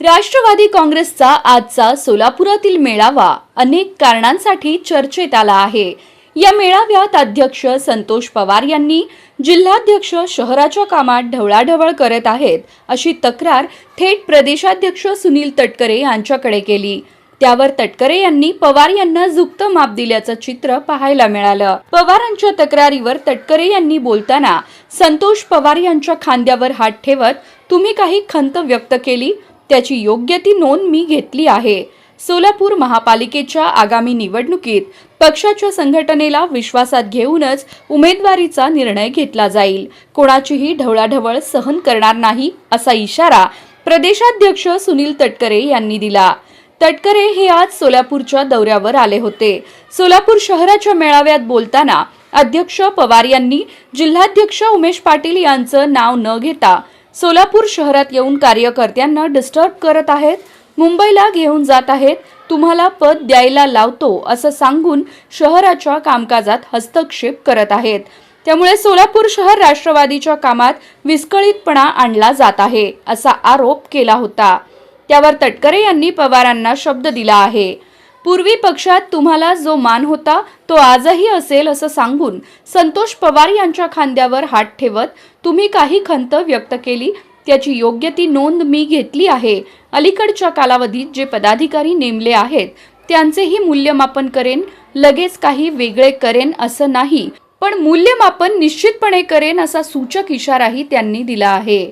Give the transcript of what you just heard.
राष्ट्रवादी काँग्रेसचा आजचा सोलापुरातील मेळावा अनेक कारणांसाठी चर्चेत आला आहे. या मेळाव्यात अध्यक्ष संतोष पवार यांनी जिल्हाध्यक्ष शहराच्या कामात ढवळाढवळ करत आहेत अशी तक्रार थेट प्रदेशाध्यक्ष सुनील तटकरे यांच्याकडे केली. त्यावर तटकरे यांनी पवार यांना झुकतं माप दिल्याचं चित्र पाहायला मिळालं. पवारांच्या तक्रारीवर तटकरे यांनी बोलताना संतोष पवार यांच्या खांद्यावर हात ठेवत तुम्ही काही खंत व्यक्त केली? त्याची योग्य ती नोंद मी घेतली आहे. सोलापूर महापालिकेच्या आगामी निवडणुकीत पक्षाच्या संघटनेला विश्वासात घेऊनच उमेदवारीचा निर्णय घेतला जाईल. कोणाचीही ढवळाढवळ सहन करणार नाही असा इशारा प्रदेशाध्यक्ष सुनील तटकरे यांनी दिला. तटकरे हे आज सोलापूरच्या दौऱ्यावर आले होते. सोलापूर शहराच्या मेळाव्यात बोलताना अध्यक्ष पवार यांनी जिल्हाध्यक्ष उमेश पाटील यांचं नाव न घेता सोलापूर शहरात येऊन कार्यकर्त्यांना डिस्टर्ब करत आहेत. मुंबईला घेऊन जात आहेत. तुम्हाला पद द्यायला लावतो असं सांगून शहराच्या कामकाजात हस्तक्षेप करत आहेत. त्यामुळे सोलापूर शहर राष्ट्रवादीच्या कामात विस्कळीतपणा आणला जात आहे असा आरोप केला होता. त्यावर तटकरे यांनी पवारांना शब्द दिला आहे. पूर्वी पक्षात तुम्हाला जो मान होता तो आजही असेल असं सांगून संतोष पवार यांच्या खांद्यावर हात ठेवत तुम्ही काही खंत व्यक्त केली त्याची योग्य ती नोंद मी घेतली आहे. अलीकडच्या कालावधीत जे पदाधिकारी नेमले आहेत त्यांचेही मूल्यमापन करेन लगेच काही वेगळे करेन असं नाही पण मूल्यमापन निश्चितपणे करेन असा सूचक इशाराही त्यांनी दिला आहे.